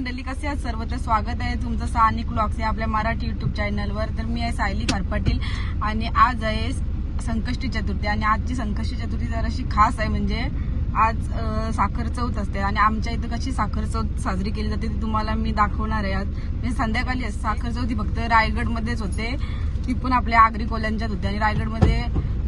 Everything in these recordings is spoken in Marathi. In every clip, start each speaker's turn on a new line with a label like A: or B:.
A: मंडळी कसे आहात सर्वत्र स्वागत आहे तुमचं सानिक ब्लॉग्स या आपल्या मराठी युट्यूब चॅनलवर तर मी आहे सायली खरपाटील आणि आज आहे संकष्टी चतुर्थी. आणि आजची संकष्टी चतुर्थी जराशी खास आहे म्हणजे आज साखर चौथ असते. आणि आमच्या इथं कशी साखर चौथ साजरी केली जाते ती तुम्हाला मी दाखवणार आहे आज. म्हणजे संध्याकाळी साखर चौथ ही फक्त रायगडमध्येच होते. ती पण आपल्या आगरी कोल्यांच्यात होते. आणि रायगडमध्ये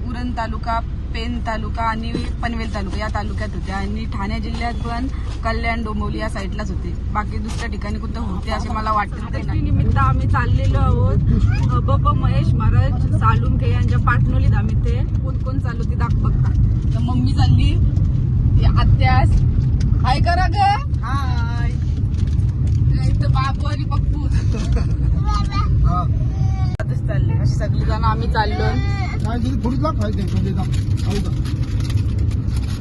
A: उरण तालुका पेन तालुका आणि पनवेल तालुका या तालुक्यात होत्या आणि ठाणे जिल्ह्यात पण कल्याण डोंबिवली या साईडलाच होते. बाकी दुसऱ्या ठिकाणी कुठं होते असे मला वाटतं निमित्त आम्ही चाललेलो आहोत. बाबा महेश महाराज सालुंके यांच्या पाटणोलीत आम्ही ते कोण कोण चालू ते दाख बघतात तर मम्मी चालली. आत्यास. हाय करा ग. हाय. बाबू आणि पप्पू आताच चालले. अशी सगळी जण आम्ही चाललो.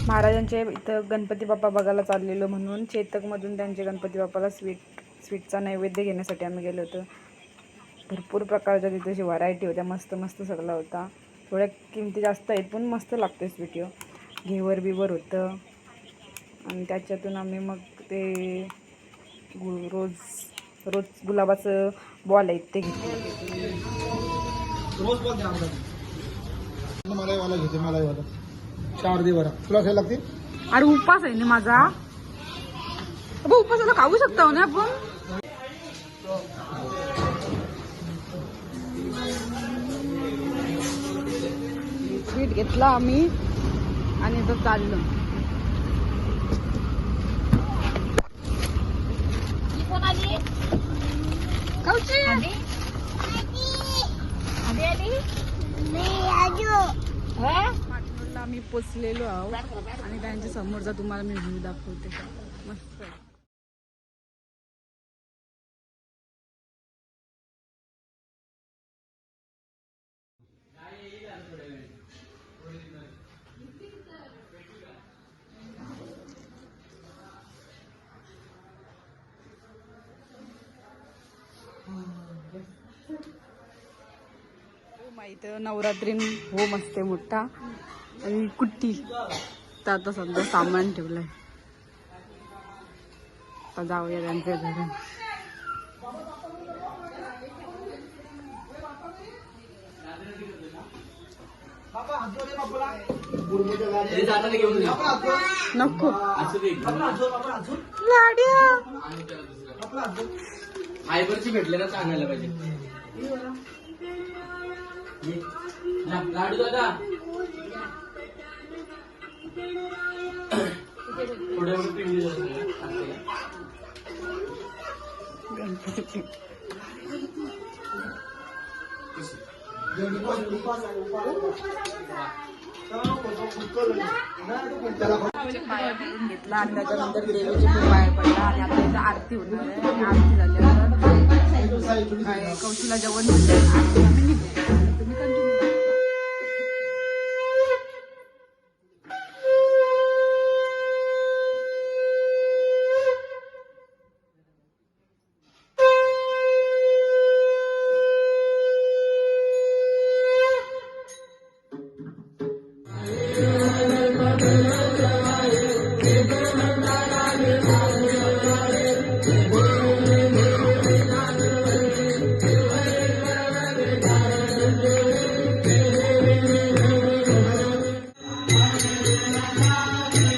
A: महाराजांचे इथं गणपती बाप्पा बघायला चाललेलो म्हणून चेतकमधून त्यांचे गणपती बाप्पाला स्वीट स्वीटचा नैवेद्य घेण्यासाठी आम्ही गेलो होतो. भरपूर प्रकारच्या तिथे अशी व्हरायटी होत्या. मस्त मस्त सगळा होता. थोड्या किमती जास्त आहेत पण मस्त लागते स्वीट घेवर बिवर होतं. आणि त्याच्यातून आम्ही मग ते रोज रोज गुलाबाचं बॉल आहेत ते घेतले.
B: घेते चार दे बरा. तुला काय
A: अरे उपास आहे ना माझा. अगं उपासाला खाऊ शकता ना आपण? स्वीट घेतला आम्ही आणि तो चाललो. पाटणूरला आम्ही पोचलेलो आहोत आणि त्यांच्या समोरचा तुम्हाला मी व्ह्यू दाखवते. मस्त इथं नवरात्री होम असते मोठा. आणि कुट्टी. तर आता सध्या सामान ठेवलंय. आता जाऊया त्यांच्या घरी. नको. लाड्या.
C: फायबरचे भेटले ना आणायला पाहिजे लाडू दादा. थोड्या पिंडी जाते.
A: घेतला आणि त्याच्यानंतर देवीची पण पाया पडला आणि आता आरती होणार आहे. आणि कौशीला जेवण thank you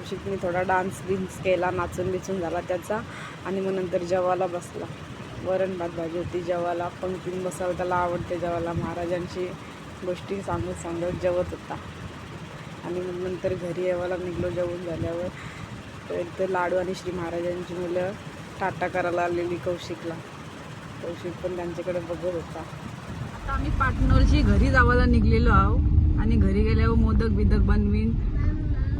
A: झाली मी कौशिकने थोडा डान्स बिन्स केला नाचून बिचून झाला त्याचा. आणि मग नंतर जेवायला बसला. वरण भात भाजी होती जेवायला पंक्तीन बसावं त्याला आवडते जेवायला महाराजांची गोष्टी सांगत सांगत जेवत होता. आणि मग नंतर घरी यावायला निघलो जेवून झाल्यावर. तर लाडू आणि श्री महाराजांची मुलं टाटा करायला आलेली कौशिकला. कौशिक पण त्यांच्याकडे बघत होता. आता आम्ही पार्टनरची घरी जावायला निघलेलो आहो. आणि घरी गेल्यावर मोदक बिदक बनवीन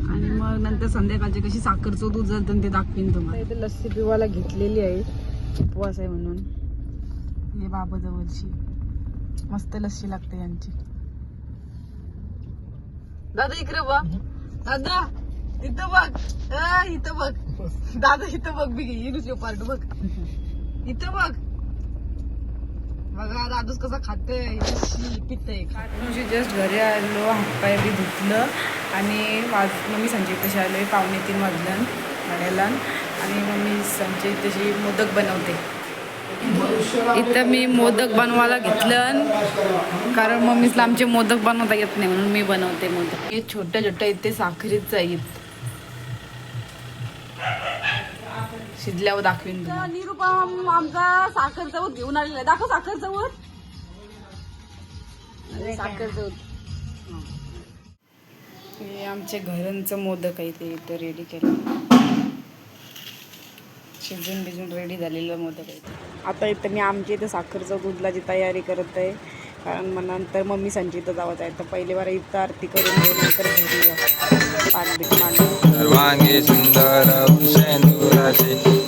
A: आणि मग नंतर संध्याकाळची कशी साखरचं दूध जातं ते दाखवीन तुम्हाला. इथे लस्सी पिवायला घेतलेली आहे. उपवास आहे म्हणून. हे बाबा जवळची. मस्त लस्सी लागते यांची. दादा इकडे बघ. दादा इथं बघ. अ, इथं बघ. दादा इथं बघ. बी येईल पार्ट बघ. इथं बघ. बघा दादूस कसा खाते पितय. जस्ट घरी आलो हातपाय बी धुतलं आणि वाज मम्मी संजय तशी आलोय पावणे तीन वाजलं गाड्याला आणि मम्मी संजय तशी मोदक बनवते. इथं मी मोदक बनवायला घेतलं कारण मम्मीसला आमचे मोदक बनवता येत नाही म्हणून मी बनवते मोदक. हे छोट्या छोट्या इथे साखरीच आहेत शिजल्यावर दाखवीन निरुपम आमचा साखर चौथ घेऊन आलेला आहे. दाखव साखर चौथ साखर चौथ हे आमचे घरांचं मोदक आहे ते इथं रेडी केलं. शिजून बिजून रेडी झालेलं मोदक आहे. आता इथं मी आमच्या इथं साखरचं दूधलाची तयारी करत आहे. कारण मग नंतर मम्मी संची इथं जावं आहे तर पहिले बार इथं आरती करून नंतर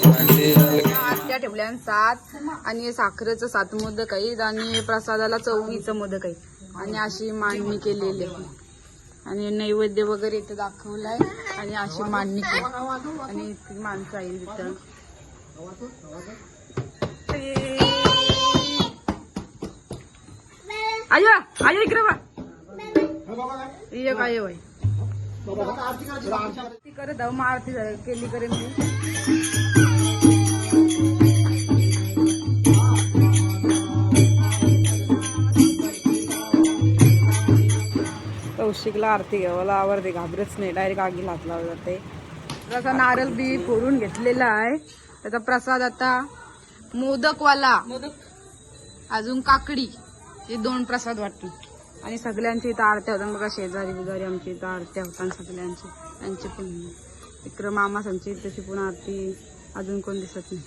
A: आरत्या ठेवल्या सात आणि हे साखरेचं सात मोदक आहेत आणि प्रसादाला चवळीचं मोदक आहे आणि अशी मांडणी केलेली आहे. आणि नैवेद्य वगैरे इथं दाखवलाय आणि अशी मांडणी केली. आणि इतकी माणसं आहे तिथं आयो आयो इकडे बा ये काय वय आरती करत आहो मग आरती केली करेन मी. कौशिकला आरती घ्यावाला आवडते घाबरच नाही. डायरेक्ट आगी लावला जाते तसा नारळ बी फोडून घेतलेला आहे. त्याचा प्रसाद आता मोदकवाला. अजून काकडी. हे दोन प्रसाद वाटतील. आणि सगळ्यांची इथं आरत्या होतात. बघा शेजारी बिजारी आमची इथं आरत्या होतात सगळ्यांची. त्यांची पण विक्रम मामा संची तशी पण आरती अजून कोण दिसत नाही.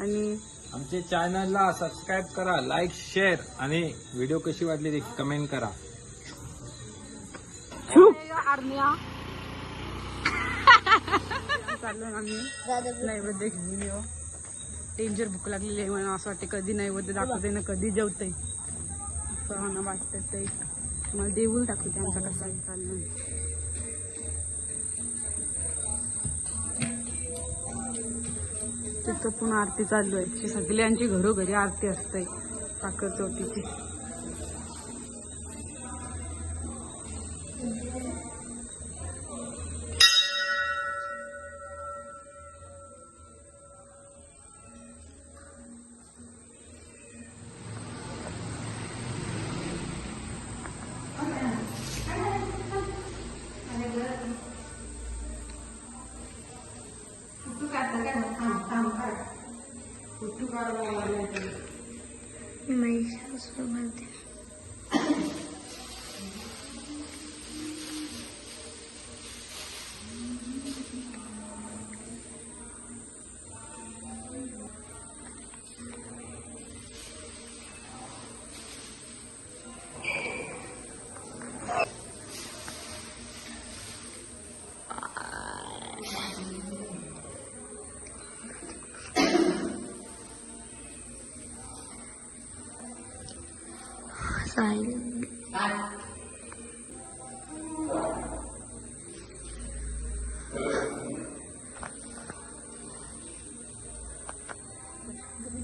A: आणि
D: आमचे चॅनलला सबस्क्राईब करा लाईक शेअर आणि व्हिडिओ कशी वाटली ते कमेंट करा.
A: आर्मिया. चाललो ना आम्ही नैवेद्य घेऊन येऊ. डेंजर भूक लागलेली आहे मला असं वाटते कधी नैवेद्य दाखवते ना कधी जेवते असं ना वाटतं ते. मला देऊन दाखवते आमचा कसा आहे चाललं. तिथं पण आरती चालू आहे. सगळ्यांची घरोघरी आरती असते. साखर चौथीची.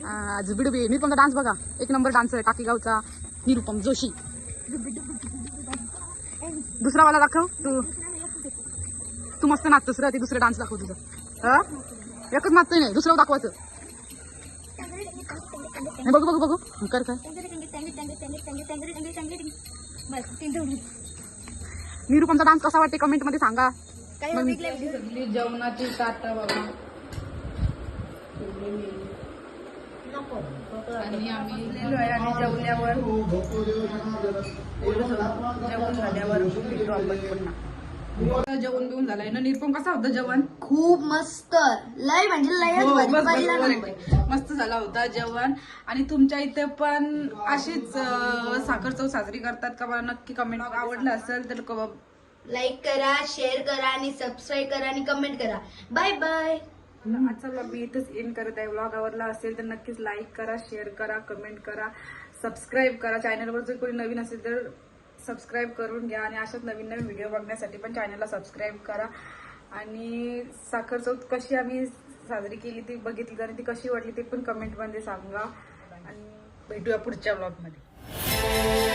A: आज बी मी पण डान्स बघा. एक नंबर डान्स आहे टाकीगावचा निरुपम जोशी. दुसरा वाला दाखव तू. तू मस्त नाचतोस रे ते दुसरा डान्स दाखव तुझा. हा? एकच नाचतोय नाही दुसरं दाखवायचं. बघू बघू बघू. कर काय निरुपमचा डान्स कसा वाटते कमेंटमध्ये सांगा. सगळी जेवणाची ताटा बघा आणि आम्ही जेवल्यावर जेवण झाल्यावर आपण पुन्हा जेवण बिवून झालंय. ना निरपण कसा होता जेवण?
E: खूप मस्त. लय म्हणजे लयच
A: हो. बस, बस. मस्त झाला होता जेवण. आणि तुमच्या इथे पण अशीच अं, साखर चव साजरी करतात का? मला नक्की कमेंट आवडलं असेल तर क-
E: लाईक करा शेअर करा आणि सबस्क्राईब करा आणि कमेंट करा. बाय बाय
A: आजचा ब्लॉग मी इथेच एंड करत आहे. ब्लॉग आवडला असेल तर नक्कीच लाईक करा शेअर करा कमेंट करा सबस्क्राईब करा. चॅनलवर जर कोणी नवीन असेल तर सबस्क्राईब करून घ्या आणि अशाच नवीन नवीन व्हिडिओ बघण्यासाठी पण चॅनलला सबस्क्राईब करा. आणि साखर चौथ कशी आम्ही साजरी केली ती बघितली आणि ती कशी वाटली ते पण कमेंटमध्ये सांगा. आणि भेटूया पुढच्या ब्लॉगमध्ये